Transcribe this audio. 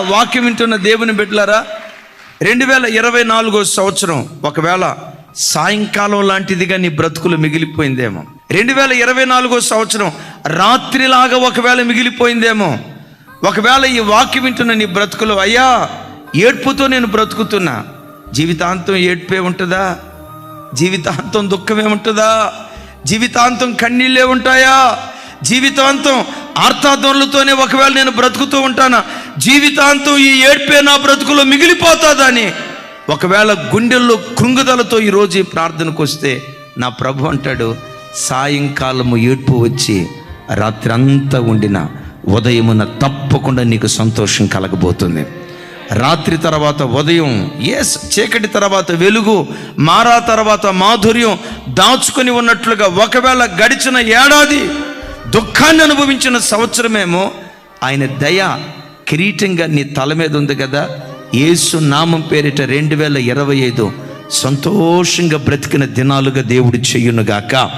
వాక్యం వింటున్న దేవుని బిడ్డలారా రెండు వేల ఇరవై నాలుగో సంవత్సరం ఒకవేళ సాయంకాలం లాంటిదిగా నీ బ్రతుకులు మిగిలిపోయిందేమో. రెండు వేల ఇరవై నాలుగో సంవత్సరం రాత్రిలాగా ఒకవేళ మిగిలిపోయిందేమో. ఒకవేళ ఈ వాక్యం వింటున్న నీ బ్రతుకులు అయ్యా ఏడ్పుతో నేను బ్రతుకుతున్నా. జీవితాంతం ఏడ్పే ఉంటుందా? జీవితాంతం దుఃఖమే ఉంటుందా? జీవితాంతం కన్నీళ్ళే ఉంటాయా? జీవితాంతం ఆర్తాధ్వనులతోనే ఒకవేళ నేను బ్రతుకుతూ ఉంటానా? జీవితాంతం ఈ ఏడ్పే నా బ్రతుకులో మిగిలిపోతాదని. ఒకవేళ గుండెల్లో కృంగుదలతో ఈరోజు ఈ ప్రార్థనకు వస్తే నా ప్రభు అంటాడు సాయంకాలము ఏడ్పు వచ్చి రాత్రి అంతా ఉండిన ఉదయమున తప్పకుండా నీకు సంతోషం కలగబోతుంది. రాత్రి తర్వాత ఉదయం ఎస్ చీకటి తర్వాత వెలుగు మారా తర్వాత మాధుర్యం దాచుకొని ఉన్నట్లుగా ఒకవేళ గడిచిన ఏడాది దుఃఖాన్ని అనుభవించిన సంవత్సరమేమో ఆయన దయ కిరీటంగా నీ తల మీద ఉంది కదా. యేసు నామం పేరిట రెండు వేల ఇరవై ఐదు సంతోషంగా బ్రతికిన దినాలుగా దేవుడు చెయ్యునుగాక